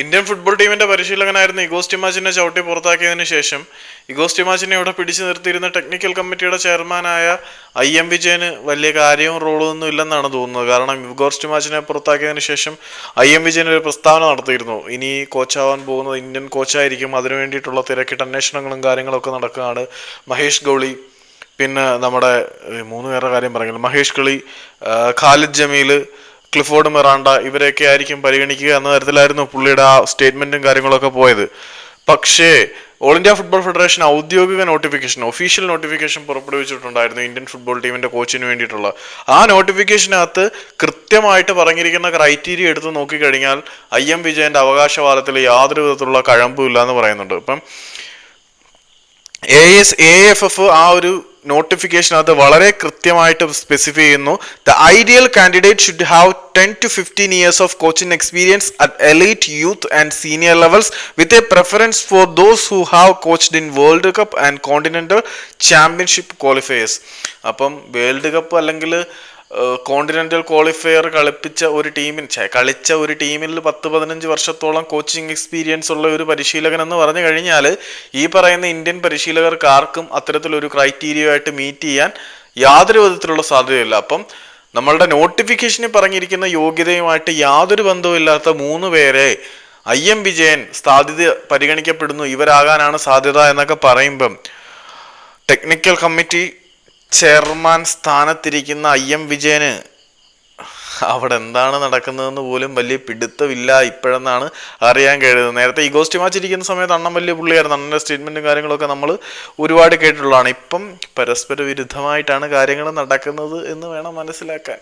Indian football ടീമിന്റെ പരിശീലകനായിരുന്ന ഇഗോസ്റ്റി മാച്ചിനെ ചവിട്ടി പുറത്താക്കിയതിനു ശേഷം ഇഗോസ്റ്റി ടിമാച്ചിനെ ഇവിടെ പിടിച്ചു നിർത്തിയിരുന്ന ടെക്നിക്കൽ കമ്മിറ്റിയുടെ ചെയർമാനായ ഐ എം വിജയന് വലിയ കാര്യവും റോളും ഒന്നും ഇല്ലെന്നാണ് തോന്നുന്നത്. കാരണം ഇഗോസ്റ്റി മാച്ചിനെ പുറത്താക്കിയതിനു ശേഷം ഐ എം വിജയൻ ഒരു പ്രസ്താവന നടത്തിയിരുന്നു. ഇനി കോച്ചാവാൻ പോകുന്നത് ഇന്ത്യൻ കോച്ചായിരിക്കും. അതിനു വേണ്ടിയിട്ടുള്ള തിരക്കിട്ട് അന്വേഷണങ്ങളും കാര്യങ്ങളൊക്കെ നടക്കുകയാണ് മഹേഷ് ഗൗളി. പിന്നെ നമ്മുടെ മൂന്ന് പേരുടെ കാര്യം പറഞ്ഞല്ലോ മഹേഷ് കളി ഖാലിദ് ജമീൽ ക്ലിഫോർഡ് മെറാണ്ട ഇവരെയൊക്കെ ആയിരിക്കും പരിഗണിക്കുക എന്ന തരത്തിലായിരുന്നു പുള്ളിയുടെ ആ സ്റ്റേറ്റ്മെന്റും കാര്യങ്ങളൊക്കെ പോയത്. പക്ഷേ ഓൾ ഇന്ത്യ ഫുട്ബോൾ ഫെഡറേഷൻ ഔദ്യോഗിക നോട്ടിഫിക്കേഷൻ ഒഫീഷ്യൽ നോട്ടിഫിക്കേഷൻ പുറപ്പെടുവിച്ചിട്ടുണ്ടായിരുന്നു ഇന്ത്യൻ ഫുട്ബോൾ ടീമിന്റെ കോച്ചിന് വേണ്ടിയിട്ടുള്ള. ആ നോട്ടിഫിക്കേഷനകത്ത് കൃത്യമായിട്ട് പറഞ്ഞിരിക്കുന്ന ക്രൈറ്റീരിയ എടുത്ത് നോക്കിക്കഴിഞ്ഞാൽ ഐ എം വിജയന്റെ അവകാശവാദത്തിൽ യാതൊരു വിധത്തിലുള്ള കഴമ്പും എന്ന് പറയുന്നുണ്ട്. ഇപ്പം A S A F F ആ ഒരു നോട്ടിഫിക്കേഷനകത്ത് വളരെ കൃത്യമായിട്ട് സ്പെസിഫൈ ചെയ്യുന്നു. The ideal candidate should have ten to fifteen years of coaching experience at elite youth and senior levels with a preference for those who have coached in World Cup and continental championship qualifiers അപ്പം world cup അല്ലെങ്കിൽ continental qualifier കളിപ്പിച്ച ഒരു ടീമിന് കളിച്ച ഒരു ടീമിൽ പത്ത് പതിനഞ്ച് വർഷത്തോളം കോച്ചിങ് എക്സ്പീരിയൻസ് ഉള്ള ഒരു പരിശീലകൻ എന്ന് പറഞ്ഞു കഴിഞ്ഞാൽ ഈ പറയുന്ന ഇന്ത്യൻ പരിശീലകർക്ക് ആർക്കും അത്തരത്തിലൊരു ക്രൈറ്റീരിയ ആയിട്ട് മീറ്റ് ചെയ്യാൻ യാതൊരു വിധത്തിലുള്ള സാധ്യതയില്ല. അപ്പം നമ്മളുടെ നോട്ടിഫിക്കേഷനിൽ പറഞ്ഞിരിക്കുന്ന യോഗ്യതയുമായിട്ട് യാതൊരു ബന്ധവുമില്ലാത്ത മൂന്ന് പേരെ ഐ എം വിജയൻ സാധ്യത പരിഗണിക്കപ്പെടുന്നു. ഇവരാകാനാണ് സാധ്യത എന്നൊക്കെ പറയുമ്പം ടെക്നിക്കൽ കമ്മിറ്റി ചെയർമാൻ സ്ഥാനത്തിരിക്കുന്ന ഐ എം വിജയന് അവിടെ എന്താണ് നടക്കുന്നതെന്ന് പോലും വലിയ പിടുത്തമില്ല ഇപ്പോഴെന്നാണ് അറിയാൻ കഴിയുന്നത്. നേരത്തെ ഈ ഗോസ്റ്റ് മാച്ച് ഇരിക്കുന്ന സമയത്ത് അണ്ണൻ വലിയ പുള്ളിയായിരുന്നു. അണ്ണന്റെ സ്റ്റേറ്റ്മെന്റും കാര്യങ്ങളൊക്കെ നമ്മൾ ഒരുപാട് കേട്ടിട്ടുള്ളതാണ്. ഇപ്പം പരസ്പര വിരുദ്ധമായിട്ടാണ് കാര്യങ്ങൾ നടക്കുന്നത് എന്ന് വേണം മനസ്സിലാക്കാൻ.